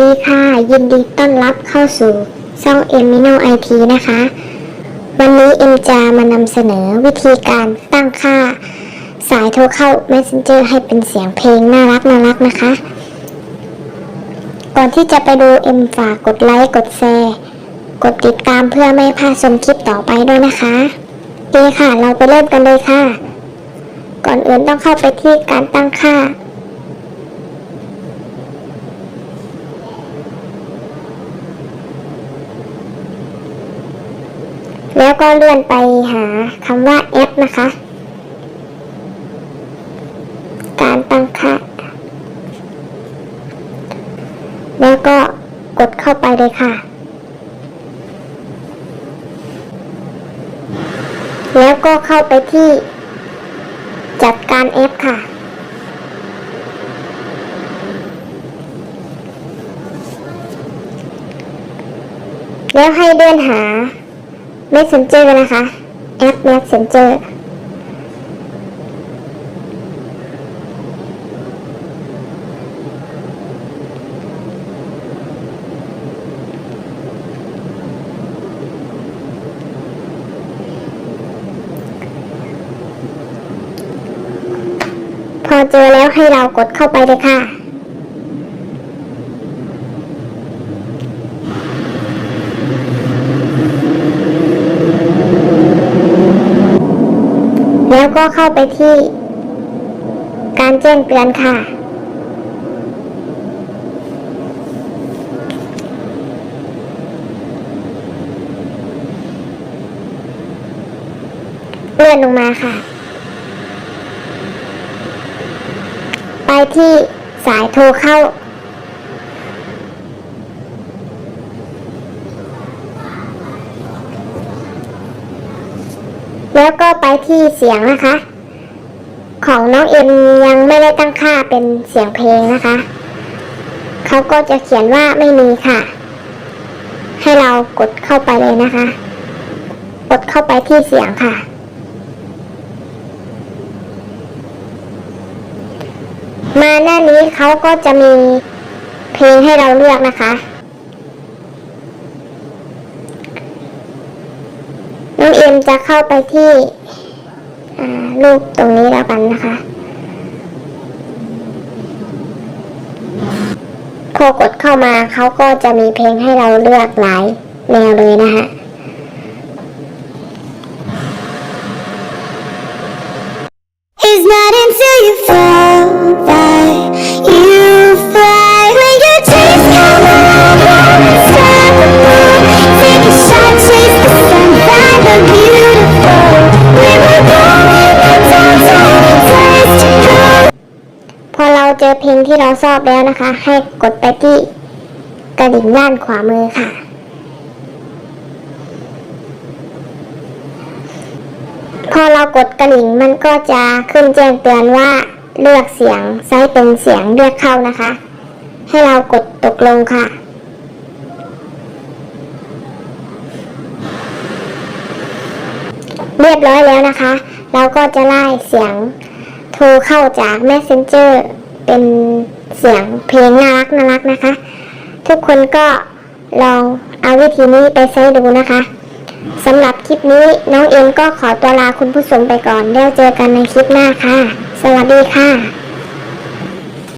ดีค่ะ ยินดีต้อนรับเข้าสู่ช่อง e m i n o IT นะคะ วันนี้เอ็มจะมานำเสนอวิธีการตั้งค่า สายโทรเข้า Messenger ให้เป็นเสียงเพลงน่ารักน่ารักนะคะ ก่อนที่จะไปดูเอ็มฝากกดไลค์กดแชร์กดติดตามเพื่อไม่พลาดชมคลิปต่อไปด้วยนะคะดีค่ะ เราไปเริ่มกันเลยค่ะ ก่อนอื่นต้องเข้าไปที่การตั้งค่า แล้ว ก็เลื่อนไปหาคำว่าแอปนะคะ การตั้งค่า แล้วก็กดเข้าไปเลยค่ะ แล้วก็เข้าไปที่จัดการแอปค่ะ แล้วให้เลื่อนหา Messenger นะคะ แอป Messenger พอเจอแล้วให้เรากดเข้าไปเลยค่ะ ก็เข้าไปที่ การแจ้งเตือนค่ะ เลื่อนลงมาค่ะ ไปที่สายโทรเข้า แล้วก็ไปที่เสียงนะคะ ของน้องเอ็มยังไม่ได้ตั้งค่าเป็นเสียงเพลงนะคะ เขาก็จะเขียนว่าไม่มีค่ะ ให้เรากดเข้าไปเลยนะคะ กดเข้าไปที่เสียงค่ะ มาหน้านี้เขาก็จะมีเพลงให้เราเลือกนะคะ น้อง เอ็มจะเข้าไปที่รูปตรงนี้แล้วกันนะคะพอกดเข้ามาเขาก็จะมีเพลงให้เราเลือกหลายแนวเลยนะคะ อเพลงที่เราชอบแล้วนะคะ ให้กดไปที่กระดิ่งด้านขวามือค่ะ พอเรากดกระดิ่งมันก็จะขึ้นแจ้งเตือนว่าเลือกเสียงใช้เป็นเสียงเรียกเข้านะคะ ให้เรากดตกลงค่ะเรียบร้อยแล้วนะคะ เราก็จะไล่เสียงโทรเข้าจาก Messenger เป็นเสียงเพลงน่ารักน่ารักนะคะ ทุกคนก็ลองเอาวิธีนี้ไปใช้ดูนะคะสำหรับคลิปนี้น้องเอ็มก็ขอตัวลาคุณผู้ชมไปก่อนแล้วเจอกันในคลิปหน้าค่ะ สวัสดีค่ะ